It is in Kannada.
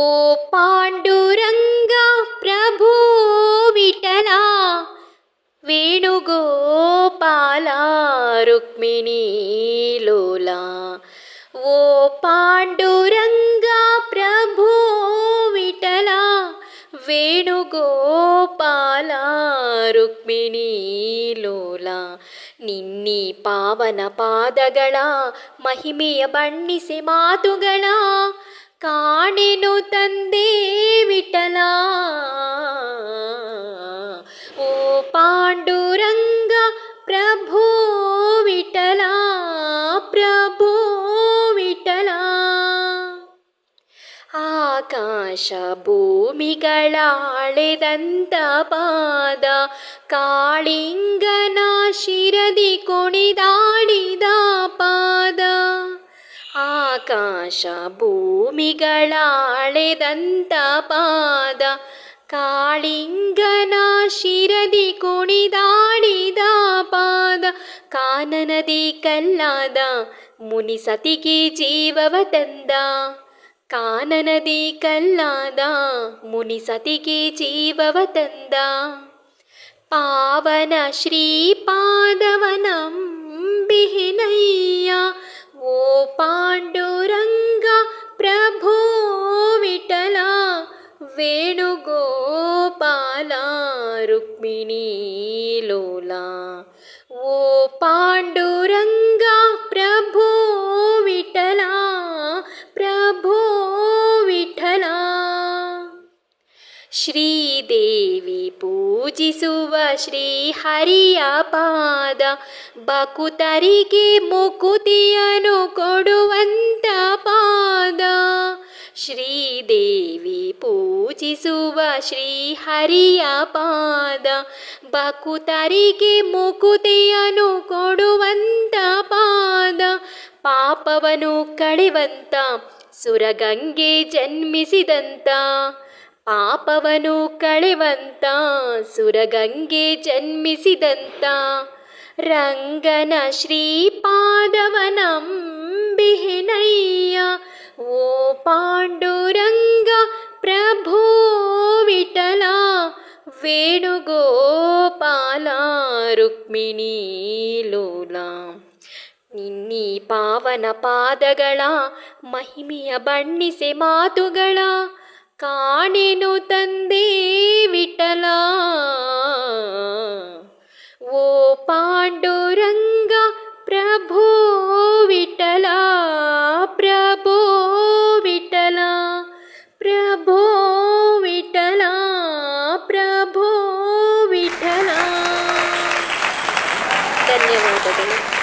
ಓ ಪಾಂಡುರಂಗ ಪ್ರಭು ವಿಠಲ ವೇಣುಗೋಪಾಲ ರುಕ್ಮಿಣಿ ಲೋಲ ಓ ಪಾಂಡುರಂಗ ಪ್ರಭು ವಿಠಲ ವೇಣುಗೋಪಾಲ ರುಕ್ಮಿಣಿ ಲೋಲ ನಿನ್ನಿ ಪಾವನ ಪಾದಗಳ ಮಹಿಮೆಯ ಬಣ್ಣಿಸಿ ಮಾತುಗಳ ಕಾಣೆನು ತಂದೆ ವಿಠಲ ಓ ಪಾಂಡುರಂಗ ಪ್ರಭು ವಿಠಲ ಪ್ರಭು ವಿಠಲ ಆಕಾಶ ಭೂಮಿಗಳಾಳೆದಂತ ಪಾದ ಕಾಳಿಂಗನ ಶಿರದಿ ಕುಣಿದಾಡಿದ ಆಕಾಶ ಭೂಮಿಗಳಾಳೆದಂತ ಪಾದ ಕಾಳಿಂಗನ ಶಿರದಿ ಕುಣಿದಾಡಿದ ಪಾದ ಕಾನನದಿ ಕಲ್ಲಾದ ಮುನಿ ಸತಿಗೆ ಜೀವವ ತಂದ ಕಾನನದಿ ಕಲ್ಲಾದ ಮುನಿ ಸತಿಗೆ ಜೀವವ ತಂದ ಪಾವನ ಶ್ರೀಪಾದವನಂಬಿಹಿನಯ್ಯ ವೇಣುಗೋಪಾಲ, ರುಕ್ಮಿಣಿ ಲೋಲ. ಓ ಪಾಂಡುರಂಗ ಪ್ರಭೋ ವಿಠಲ ಪ್ರಭೋ ವಿಠಲ. ಶ್ರೀದೇವಿ ಪೂಜಿಸುವ ಶ್ರೀ ಹರಿಯ ಪಾದ ಬಕುತರಿಗೆ ಮುಕುತಿಯನು ಕೊಡುವಂತ ಪಾದ. ಶ್ರೀದೇವಿ ಪೂಜಿಸುವ ಶ್ರೀಹರಿಯ ಪಾದ. ಬಕುತರಿಗೆ ಮುಕುತಿಯನು ಕೊಡುವಂತ ಪಾದ. ಪಾಪವನು ಕಳೆವಂತ, ಸುರಗಂಗೆ ಜನ್ಮಿಸಿದಂತ. ಪಾಪವನು ಕಳೆವಂತ, ಸುರಗಂಗೆ ಜನ್ಮಿಸಿದಂತ. ರಂಗನ ಶ್ರೀಪಾದವನಂಬಿಹಿನಯ್ಯ, ಓ ಪಾಂಡುರಂಗ ಪ್ರಭು ವಿಠಲ ವೇಣುಗೋಪಾಲ ರುಕ್ಮಿಣಿ ಲೋಲ ನಿನ್ನಿ ಪಾವನ ಪಾದಗಳ ಮಹಿಮೆಯ ಬಣ್ಣಿಸೆ ಮಾತುಗಳ ಕಾಣೆನು ತಂದೆ ವಿಠಲ ಓ ಪಾಂಡುರಂಗ ಪ್ರಭು ವಿಠಲ Gracias.